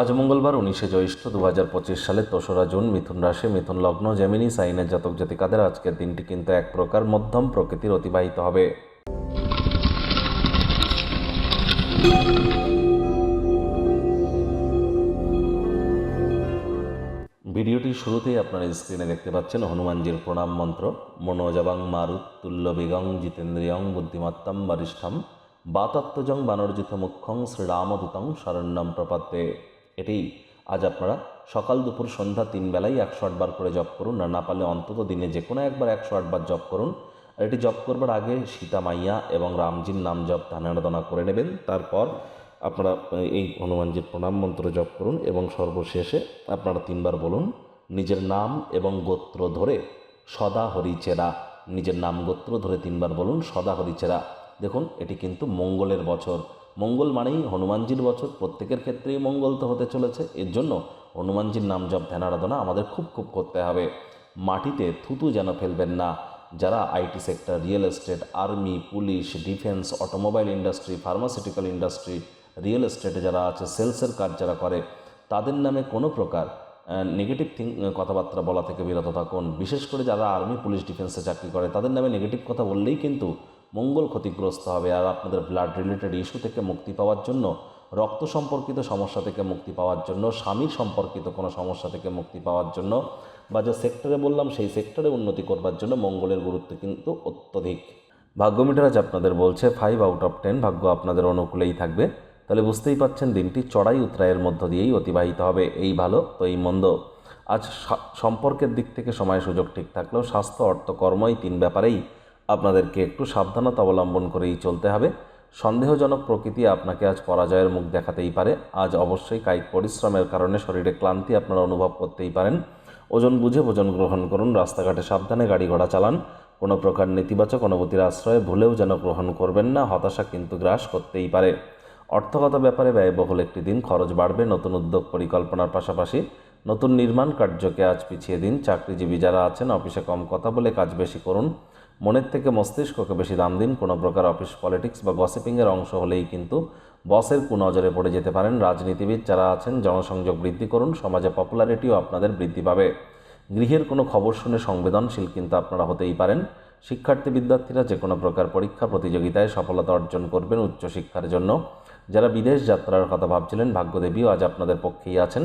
আজ মঙ্গলবার উনিশে জ্যৈষ্ঠ দু হাজার পঁচিশ সালের দোসরা জুন মিথুন রাশি, মিথুন লগ্ন, জেমিনি, সাইনের জাতক জাতিকাদের আজকের দিনটি কিন্তু এক প্রকার মধ্যম প্রকৃতির অতিবাহিত হবে। ভিডিওটির শুরুতেই আপনারা স্ক্রিনে দেখতে পাচ্ছেন হনুমানজির প্রণাম মন্ত্র। মনোজবাং মারুত তুল্য বেগং জিতেন্দ্রিয়ং বুদ্ধিমত্তম বরিষ্ঠম। বাতাত্মজং বানর্জিত মুখ্যং শ্রীরামদূতং শরণ্যম প্রপদ্যে। এটি আজ আপনারা সকাল দুপুর সন্ধ্যা তিন বেলায় একশো আটবার করে জপ করুন আর না পারলে অন্তত দিনে যে কোনো একবার একশো আটবার জপ করুন। আর এটি জপ করবার আগে সীতা মাইয়া এবং রামজির নাম জপ ধানারাধনা করে নেবেন। তারপর আপনারা এই হনুমানজির প্রণাম মন্ত্র জপ করুন এবং সর্বশেষে আপনারা তিনবার বলুন, নিজের নাম এবং গোত্র ধরে সদা হরিচেরা নিজের নাম গোত্র ধরে তিনবার বলুন, সদা হরিচেরা দেখুন, এটি কিন্তু মঙ্গলের বছর। মঙ্গল মানেই হনুমানজির বছর। প্রত্যেকের ক্ষেত্রেই মঙ্গল তো হতে চলেছে। এর জন্য হনুমানজির নাম জপ, ধ্যান, আরাধনা আমাদের খুব খুব করতে হবে। মাটিতে থুতু যেন ফেলবেন না। যারা IT sector, real estate, army, police, defence, automobile industry, pharmaceutical industry, real এস্টেটে যারা আছে, সেলসের কাজ যারা করে, তাদের নামে কোনো প্রকার নেগেটিভ থিং কথাবার্তা বলা থেকে বিরত থাকুন। বিশেষ করে যারা আর্মি, পুলিশ, ডিফেন্সে চাকরি করে, তাদের নামে নেগেটিভ কথা বললেই কিন্তু মঙ্গল ক্ষতিগ্রস্ত হবে আর আপনাদের ব্লাড রিলেটেড ইস্যু থেকে মুক্তি পাওয়ার জন্য, রক্ত সম্পর্কিত সমস্যা থেকে মুক্তি পাওয়ার জন্য, স্বামীর সম্পর্কিত কোনো সমস্যা থেকে মুক্তি পাওয়ার জন্য বা যে সেক্টরে বললাম, সেই সেক্টরে উন্নতি করবার জন্য মঙ্গলের গুরুত্ব কিন্তু অত্যধিক। ভাগ্য মিটার আজ আপনাদের বলছে ফাইভ আউট অফ টেন ভাগ্য আপনাদের অনুকূলেই থাকবে। তাহলে বুঝতেই পাচ্ছেন, দিনটি চড়াই উতরায়ের মধ্য দিয়েই অতিবাহিত হবে, এই ভালো তো এই মন্দ। আজ সম্পর্কের দিক থেকে সময় সুযোগ ঠিক থাকলেও স্বাস্থ্য, অর্থ কর্ম এই তিন ব্যাপারেই আপনাদেরকে একটু সাবধানতা অবলম্বন করেই চলতে হবে। সন্দেহজনক প্রকৃতি আপনাকে আজ পরাজয়ের মুখ দেখাতেই পারে। আজ অবশ্যই কায়িক পরিশ্রমের কারণে শরীরে ক্লান্তি আপনারা অনুভব করতেই পারেন। ওজন বুঝে ভোজন গ্রহণ করুন, রাস্তাঘাটে সাবধানে গাড়ি ঘোড়া চালান। কোনো প্রকার নেতিবাচক অনুভূতির আশ্রয়ে ভুলেও যেন গ্রহণ করবেন না, হতাশা কিন্তু গ্রাস করতেই পারে। অর্থগত ব্যাপারে ব্যয়বহুল একটি দিন, খরচ বাড়বে, নতুন উদ্যোগ পরিকল্পনার পাশাপাশি নতুন নির্মাণ কার্যকে আজ পিছিয়ে দিন। চাকরিজীবী যারা আছেন, অফিসে কম কথা বলে কাজ বেশি করুন। মনের থেকে মস্তিষ্ককে বেশি দাম দিন। কোনো প্রকার অফিস পলিটিক্স বা গসিপিংয়ের অংশ হলেই কিন্তু বসের কুনজরে পড়ে যেতে পারেন। রাজনীতিবিদ যারা আছেন, জনসংযোগ বৃদ্ধি করুন, সমাজে পপুলারিটিও আপনাদের বৃদ্ধি পাবে। গৃহের কোনো খবর শুনে সংবেদনশীল কিন্তু আপনারা হতেই পারেন। শিক্ষার্থী বিদ্যার্থীরা যে কোনো প্রকার পরীক্ষা প্রতিযোগিতায় সফলতা অর্জন করবেন উচ্চশিক্ষার জন্য। যারা বিদেশ যাত্রার কথা ভাবছিলেন, ভাগ্যদেবীও আজ আপনাদের পক্ষেই আছেন।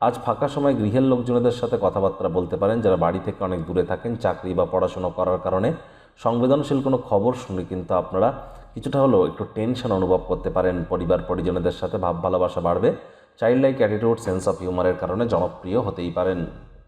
আজ ফাঁকা সময় গৃহের লোকজনদের সাথে কথাবার্তা বলতে পারেন, যারা বাড়ি থেকে অনেক দূরে থাকেন, চাকরি বা পড়াশুনো করার কারণে। সংবেদনশীল কোনো খবর শুনে কিন্তু আপনারা কিছুটা হলেও একটু টেনশন অনুভব করতে পারেন। পরিবার পরিজনদের সাথে ভাব ভালোবাসা বাড়বে। Child like attitude, sense of হিউমারের কারণে জনপ্রিয় হতেই পারেন।